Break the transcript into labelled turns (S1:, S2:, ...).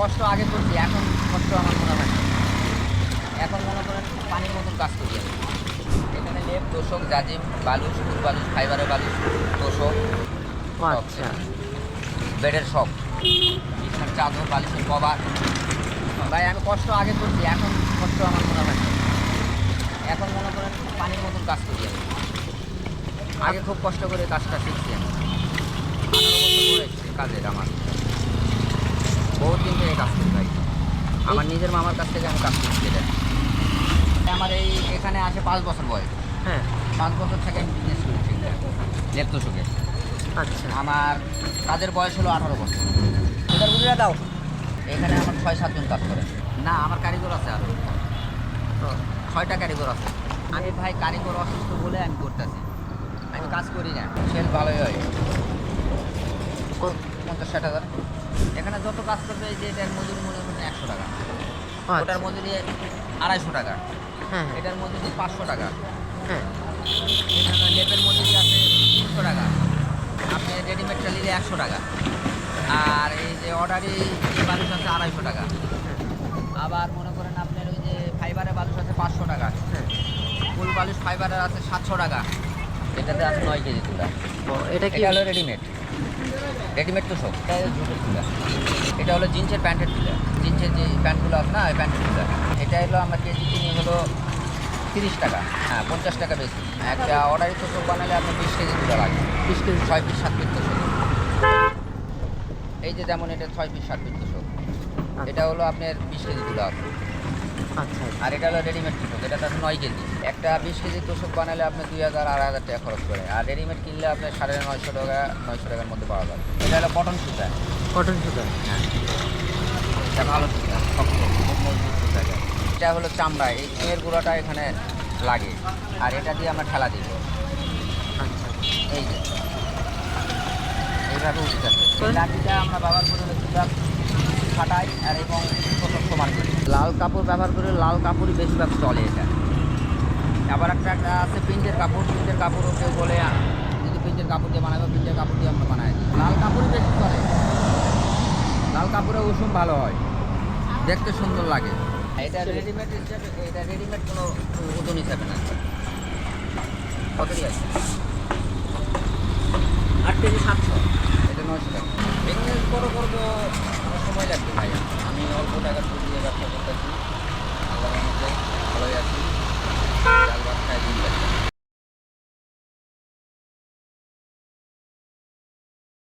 S1: কষ্ট আগে করছি এখন কষ্ট আমার মনে হয় এখন মনে করেন পানির মতন কাজ করি এখানে লেপ তোষক জাজিম বালুস ফুল বালুস ফাইবারের বালুস তোষক
S2: আচ্ছা।
S1: বেডের সব বিছানার চাদর বালিশের কভার। ভাই আমি কষ্ট আগে করছি এখন কষ্ট আমার মনে হয় এখন মনে করেন পানির মতন কাজ করি আগে খুব কষ্ট করে কাজটা শিখছি আমি। কাজের আমার। বহুত দিন থেকে কাজ করি ভাই। আমার নিজের মামার কাছ থেকে আমি কাজ করছি এটা আমার এই এখানে আসে পাঁচ বছর বয়স।
S2: হ্যাঁ।
S1: পাঁচ বছর থেকে আমি বিজনেস করেছি লেপ্ত সুখে
S2: আচ্ছা।
S1: আমার কাজের বয়স হলো আঠারো বছর। বুঝিয়ে দাও। এখানে আমার ছয় সাতজন কাজ করে। না আমার কারিগর আছে আরও ছয়টা কারিগর আছে। আমি ভাই কারিগর অসুস্থ বলে আমি করতেছি। আমি কাজ করি না। সেল ভালোই হয়। পঞ্চাশ ষাট হাজার। এখানে যত কাজ করবে এই যে এটার মজুরি মনে করেন একশো টাকা।
S2: ও
S1: ওটার
S2: আচ্ছা
S1: মজুরি আড়াইশো টাকা।
S2: হ্যাঁ
S1: এটার মজুরি পাঁচশো টাকা।
S2: হ্যাঁ।
S1: এখানে লেপের মজুরি আছে তিনশো টাকা। আপনি রেডিমেডটা নিলে একশো টাকা। আর এই যে অর্ডারি বালুস আছে আড়াইশো টাকা। আবার মনে করেন আপনার ওই যে ফাইবারের বালুস আছে পাঁচশো টাকা।
S2: হ্যাঁ।
S1: ফুল বালুস ফাইবারের আছে সাতশো টাকা। এটাতে আছে নয় কেজি তুলা।
S2: এটা কি?
S1: হলো রেডিমেড। রেডিমেড তো সব এটা ঝুটের তুলা এটা হলো জিন্সের প্যান্টের তুলা জিন্সের যে প্যান্টগুলো আছে না ওই প্যান্টের তুলা এটা হলো আমরা কেজি কিনি হলো তিরিশ টাকা। হ্যাঁ পঞ্চাশ টাকা বেশি। একটা অর্ডারি তোষক বানালে আপনার বিশ কেজি তুলা লাগে।
S2: বিশ কেজি।
S1: ছয় পিস সাত পিস তোষক এই যে যেমন এটা ছয় পিস সাত পিস তোষক এটা হলো আপনার বিশ কেজি তুলা আছে
S2: আচ্ছা
S1: আর এটা হলো রেডিমেড তোষক এটা আছে নয় কেজি। একটা বিশ কেজি তোষক বানালে আপনি দুই হাজার আড়াই হাজার টাকা খরচ করে। আর রেডিমেড কিনলে আপনার সাড়ে নয়শো টাকা নয়শো টাকার মধ্যে পাওয়া যাবে। এটা হলো কটন সুতা।
S2: কটন সুতা?
S1: হ্যাঁ। এটা ভালো সুতা শক্ত খুব মজবুত সুতা এটা। হলো চামড়া এই চুয়ের গুঁড়াটা এখানে লাগে। আর এটা দিয়ে আমরা ঠেলা দিব।
S2: আচ্ছা।
S1: এই যে। এইভাবে উঠে যাচ্ছে লাঠিটা আমরা ব্যবহার করে ফাটাই আর এবং সমান করি লাল কাপড় ব্যবহার করে লাল কাপড়ই বেশিরভাগ চলে এটা। আবার একটা একটা আছে প্রিন্টের কাপড়। প্রিন্টের কাপড়ও কেউ বলে যদি প্রিন্টের কাপড় দিয়ে বানাবো প্রিন্টের কাপড় দিয়ে আমরা বানাই। লাল কাপড়ই বেশি চলে। লাল কাপড়ে উষুম ভালো হয়। দেখতে সুন্দর লাগে। এটা রেডিমেড হিসাবে এটা রেডিমেড কোনো ওজন হিসাবে না। কতটি আছে? আট কেজি সাতশো। জায়গা